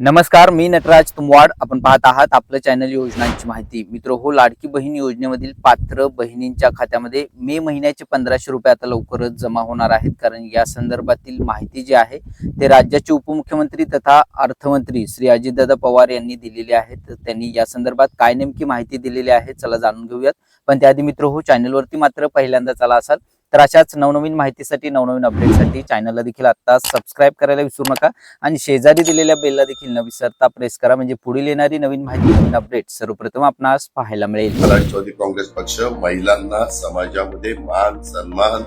नमस्कार मी नटराज तुमवाड. आपण पाहत आहात आपलं चॅनल योजनांची माहिती. मित्र हो लाडकी बहीण योजनेमधील पात्र बहिणींच्या खात्यामध्ये मे महिन्याचे पंधराशे रुपये आता लवकरच जमा होणार आहेत. कारण या संदर्भातील माहिती जी आहे ते राज्याचे उपमुख्यमंत्री तथा अर्थमंत्री श्री अजितदादा पवार यांनी दिलेली आहे. तर त्यांनी या संदर्भात काय नेमकी माहिती दिलेली आहे चला जाणून घेऊयात. पण त्याआधी मित्र हो चॅनलवरती मात्र पहिल्यांदा चला असाल. तर अशाच नवनवीन माहितीसाठी नवनवीन अपडेटसाठी चॅनलला देखील आता सबस्क्राईब करायला विसरू नका. आणि शेजारी दिलेल्या बेलला देखील न विसरता प्रेस करा. म्हणजे पुढील येणारी नवीन माहिती नवीन अपडेट सर्वप्रथम आपणास पाहायला मिळेल. राष्ट्रवादी काँग्रेस पक्ष महिलांना समाजामध्ये मान सन्मान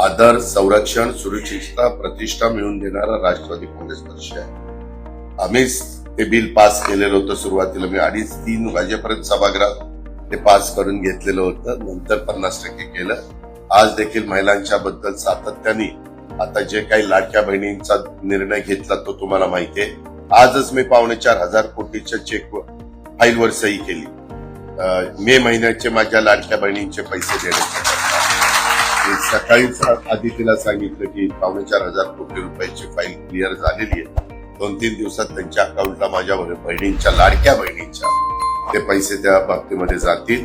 आदर संरक्षण सुरक्षितता प्रतिष्ठा मिळवून देणारा राष्ट्रवादी काँग्रेस पक्ष आहे. आम्हीच ते बिल पास केलेलं होतं सुरुवातीला. मी अडीच तीन वाजेपर्यंत सभागृहात ते पास करून घेतलेलं होतं. नंतर पन्नास टक्के केलं. आज देखील महिलांच्या बद्दल सातत्याने आता जे काही लाडक्या बहिणींचा निर्णय घेतला तो तुम्हाला माहिती आहे. आजच मी पावणे चार हजार कोटीच्या चेक फाईलवर सही केली. मे महिन्याचे माझ्या लाडक्या बहिणींचे पैसे देण्याचे. सकाळीच आधी तिला सांगितलं की पावणे चार हजार कोटी रुपयाची फाईल क्लिअर झालेली आहे. दोन तीन दिवसात त्यांच्या अकाउंटला माझ्या बहिणींच्या लाडक्या बहिणींच्या ते पैसे त्या बाबतीमध्ये जातील.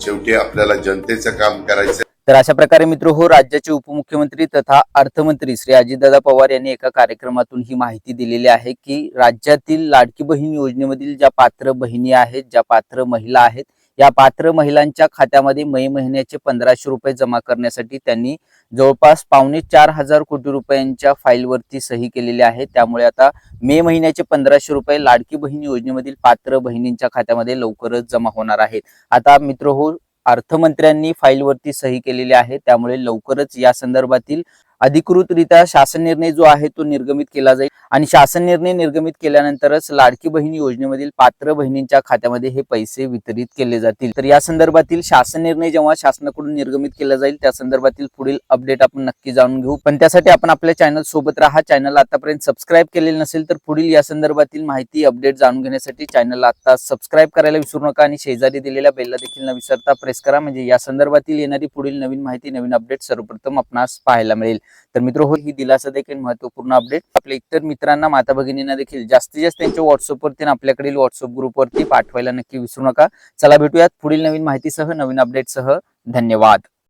शेवटी आपल्याला जनतेचं काम करायचं तर अशा प्रकारे मित्र हो राज्याचे उपमुख्यमंत्री तथा अर्थमंत्री श्री अजितदादा पवार यांनी एका कार्यक्रमातून ही माहिती दिलेली आहे की राज्यातील लाडकी बहीण योजनेमधील ज्या पात्र बहिणी आहेत ज्या पात्र महिला आहेत या पात्र महिलांच्या खात्यामध्ये मे महिन्याचे पंधराशे रुपये जमा करण्यासाठी त्यांनी जवळपास पावणे चार हजार कोटी रुपयांच्या फाईलवरती सही केलेली आहे. त्यामुळे आता मे महिन्याचे पंधराशे रुपये लाडकी बहीण योजनेमधील पात्र बहिणींच्या खात्यामध्ये लवकरच जमा होणार आहेत. आता मित्र हो अर्थमंत्र्यांनी फाईलवरती सही केलेली आहे. त्यामुळे लवकरच या संदर्भातील अधिकृतरित्या शासन निर्णय जो आहे तो निर्गमित केला जाईल. आणि शासन निर्णय निर्गमित केल्यानंतरच लाडकी बहीण योजनेमधील पात्र बहिणींच्या खात्यामध्ये हे पैसे वितरित केले जातील. तर या संदर्भातील शासन निर्णय जेव्हा शासनाकडून निर्गमित केला जाईल त्या संदर्भातील पुढील अपडेट आपण नक्की जाणून घेऊ. पण त्यासाठी आपण आपल्या चॅनल सोबत राहा. चॅनल आतापर्यंत सबस्क्राईब केलेलं नसेल तर पुढील या संदर्भातील माहिती अपडेट जाणून घेण्यासाठी चॅनलला आता सबस्क्राईब करायला विसरू नका आणि शेजारी दिलेल्या बेलला देखील न विसरता प्रेस करा. म्हणजे या संदर्भातील येणारी पुढील नवीन माहिती नवीन अपडेट सर्वप्रथम आपणास पाहायला मिळेल. तर मित्र हो ही दिलासा देखील महत्त्वपूर्ण अपडेट आपल्या इतर मित्रांना माता भगिनींना देखील जास्तीत जास्त त्यांच्या व्हॉट्सअपवरती आपल्याकडील व्हॉट्सअप ग्रुपवरती पाठवायला नक्की विसरू नका. चला भेटूयात पुढील नवीन माहितीसह नवीन अपडेटसह धन्यवाद.